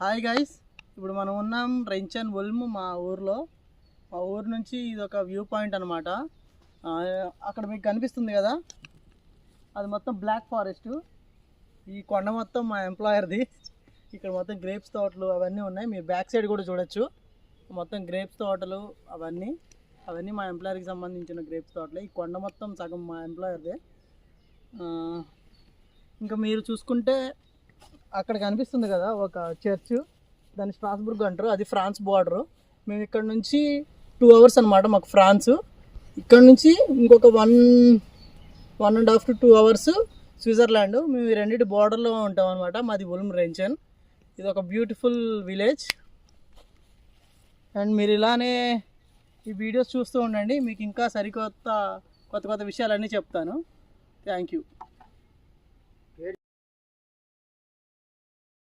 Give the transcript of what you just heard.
Hi guys ఇప్పుడు మనం ఉన్నాం రెంచన్ ఉల్మ్ మా ఊర్లో. మా ఊరు నుంచి ఇది ఒక వ్యూ పాయింట్ అనమాట అక్కడ మీకు కనిపిస్తుంది కదా? అది మొత్తం బ్లాక్ ఫారెస్ట్ ఈ కొండ మొత్తం మా ఎంప్లాయర్ది ఇక్కడ మొత్తం గ్రేప్స్ తోటలు అవన్నీ ఉన్నాయి. మీరు బ్యాక్ సైడ్ కూడా చూడొచ్చు. మొత్తం గ్రేప్స్ తోటలు అవన్నీ. అవన్నీ మా ఎంప్లాయర్కి సంబంధించిన గ్రేప్స్ తోటలు. ఈ కొండ మొత్తం సగం మా ఎంప్లాయర్దే ఇంకా మీరు చూసుకుంటే అక్కడ కనిపిస్తుంది కదా ఒక చర్చ్. దాన్ని స్ట్రాస్బుర్గ్ అంటారు. అది ఫ్రాన్స్ బార్డర్. మేము ఇక్కడ నుంచి టూ అవర్స్ అనమాట మాకు ఫ్రాన్స్. ఇక్కడ నుంచి ఇంకొక one one and half to two hours Switzerland. మేము ఈ రెండింటి బార్డర్లో ఉంటాం అనమాట మాది ఉల్మ్ రెంచన్. ఇది ఒక బ్యూటిఫుల్ విలేజ్. అండ్ మీరు ఇలానే ఈ వీడియోస్ చూస్తూ ఉండండి. మీకు ఇంకా సరికొత్త కొత్త కొత్త విషయాలన్నీ చెప్తాను. Thank you.